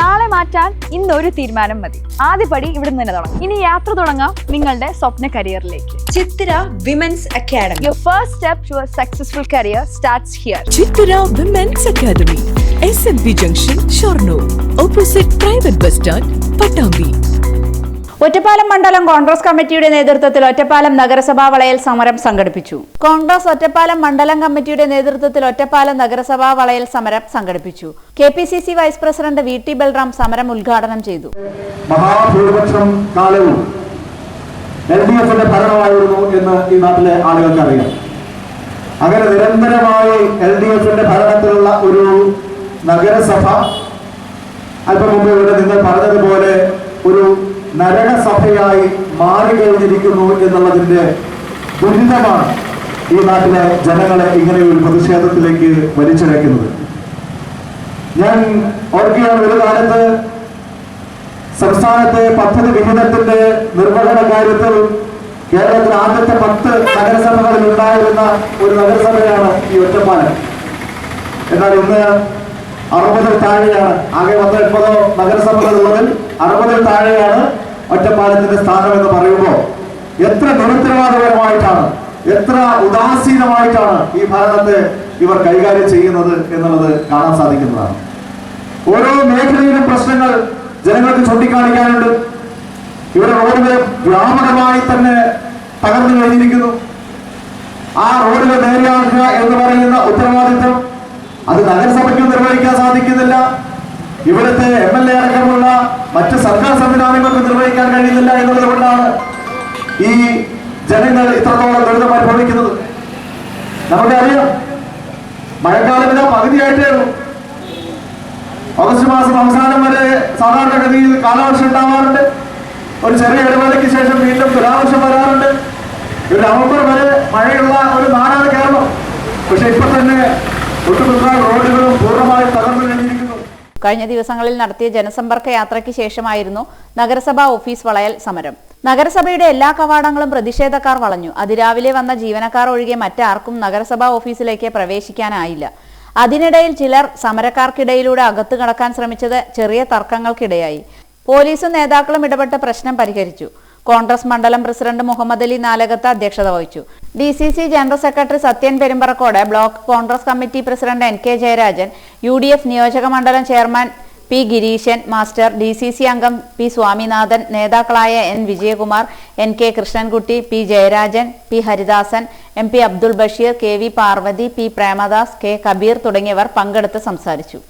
നാളെ മാറ്റാൻ ഇന്ന് ഒരു തീരുമാനം മതി. ആദ്യപടി ഇവിടെ നിന്ന് തന്നെ തുടങ്ങാം. ഇനി യാത്ര തുടങ്ങാം നിങ്ങളുടെ സ്വപ്ന കരിയറിലേക്ക്. Chithira women's academy your first step to a successful career starts here Chithira women's academy S M B junction Shoranur opposite private bus stand Pattambi Ottapalam മണ്ഡലം കോൺഗ്രസ് കമ്മിറ്റിയുടെ നേതൃത്വത്തിൽ ഒറ്റപ്പാലം നഗരസഭാ വളയൽ സമരം സംഘടിപ്പിച്ചു. കോൺഗ്രസ് ഒറ്റപ്പാലം മണ്ഡലം കമ്മിറ്റിയുടെ നേതൃത്വത്തിൽ ഒറ്റപ്പാലം നഗരസഭാ വളയൽ സമരം സംഘടിപ്പിച്ചു. K P C C vice president V T Balram സമരം ഉദ്ഘാടനം ചെയ്തു. മഹാഭൂരിപക്ഷം കാലവും എൽ ഡി എഫിന്റെ ഭരണമായിരുന്നു എന്ന് ഈ നാട്ടിലെ ആളുകൾക്ക് അറിയാം അങ്ങനെ നിരന്തരമായി എൽ ഡി എഫിന്റെ ഭരണത്തിലുള്ള ഒരു നഗരസഭ അല്പം മുമ്പ് ഇവിടെ നിങ്ങൾ പറഞ്ഞതുപോലെ ഒരു നരകസഭയായി മാറി കഴിഞ്ഞിരിക്കുന്നു എന്നുള്ളതിന്റെ ദുരിതമാണ് ഈ നാട്ടിലെ ജനങ്ങളെ ഇങ്ങനെ ഒരു പ്രതിഷേധത്തിലേക്ക് വലിച്ചിഴക്കുന്നത് ഞാൻ ഓർക്കുകയാണ് ഒരു കാലത്ത് സംസ്ഥാനത്തെ പദ്ധതി വിഹിതത്തിന്റെ നിർവഹണ കാര്യത്തിൽ കേരളത്തിൽ ആദ്യത്തെ പത്ത് നഗരസഭകളിൽ ഉണ്ടായിരുന്ന ഒരു നഗരസഭയാണ് ഈ ഒറ്റപ്പാലം. എന്നാൽ ഇന്ന് അറുപതിൽ താഴെയാണ്. ആകെ പത്ത് എൺപതോ നഗരസഭകളുള്ളതിൽ അറുപതിൽ താഴെയാണ് ഒറ്റപ്പാലത്തിന്റെ സ്ഥാനം എന്ന് പറയുമ്പോൾ എത്ര നിരുത്തരവാദപരമായിട്ടാണ് എത്ര ഉദാസീനമായിട്ടാണ് ഈ ഭരണത്തെ ഇവർ കൈകാര്യം ചെയ്യുന്നത് എന്നുള്ളത് കാണാൻ സാധിക്കുന്നതാണ്. ഓരോ മേഖലയിലും പ്രശ്നങ്ങൾ ജനങ്ങൾക്ക് ചൂണ്ടിക്കാണിക്കാനുണ്ട്. ഇവിടെ റോഡുകൾ വ്യാപകമായി തന്നെ തകർന്നു കഴിഞ്ഞിരിക്കുന്നു. ആ റോഡുകൾ നേരെയാക്കുക എന്ന് പറയുന്ന ഉത്തരവാദിത്വം അത് നഗരസഭയ്ക്കും നിർവഹിക്കാൻ സാധിക്കുന്നില്ല. ഇവിടുത്തെ എം എൽ എ അടക്കമുള്ള മറ്റ് സർക്കാർ നിർവഹിക്കാൻ കഴിയുന്നില്ല എന്നുള്ളത് കൊണ്ടാണ് ഈ ജനങ്ങൾ ഇത്രത്തോളം ദുരിതം അനുഭവിക്കുന്നത്. നമുക്കറിയാം മഴക്കാലം ഇതാ പകുതിയായിട്ടേ ഉള്ളൂ. ഓഗസ്റ്റ് മാസം അവസാനം വരെ സാധാരണഗതിയിൽ കാലവർഷം ഉണ്ടാവാറുണ്ട്. ഒരു ചെറിയ ഇടവേളയ്ക്ക് ശേഷം വീണ്ടും തുലാവർഷം വരാറുണ്ട്. ഒരു നവംബർ വരെ മഴയുള്ള കഴിഞ്ഞ ദിവസങ്ങളിൽ നടത്തിയ ജനസമ്പർക്ക യാത്രയ്ക്ക് ശേഷമായിരുന്നു നഗരസഭാ ഓഫീസ് വളയൽ സമരം. നഗരസഭയുടെ എല്ലാ കവാടങ്ങളും പ്രതിഷേധക്കാർ വളഞ്ഞു. അതിരാവിലെ വന്ന ജീവനക്കാർ ഒഴികെ മറ്റാർക്കും നഗരസഭാ ഓഫീസിലേക്ക് പ്രവേശിക്കാനായില്ല. അതിനിടയിൽ ചിലർ സമരക്കാർക്കിടയിലൂടെ അകത്തു കടക്കാൻ ശ്രമിച്ചത് ചെറിയ തർക്കങ്ങൾക്കിടയായി. പോലീസും നേതാക്കളും ഇടപെട്ട് പ്രശ്നം പരിഹരിച്ചു. കോൺഗ്രസ് മണ്ഡലം പ്രസിഡന്റ് മുഹമ്മദ് അലി നാലകത്ത് അധ്യക്ഷത വഹിച്ചു. D C C general secretary Sathyan Perumbarakkode block Congress committee president N K Jayarajan U D F നിയോജക മണ്ഡലം chairman P Gireesan master D C C അംഗം പി സ്വാമിനാഥൻ നേതാക്കളായ N Vijayakumar N K Krishnankutty P Jayarajan P Haridasan M P Abdul Basheer K V Parvathy P Premadas K Kabeer തുടങ്ങിയവർ പങ്കെടുത്ത് സംസാരിച്ചു.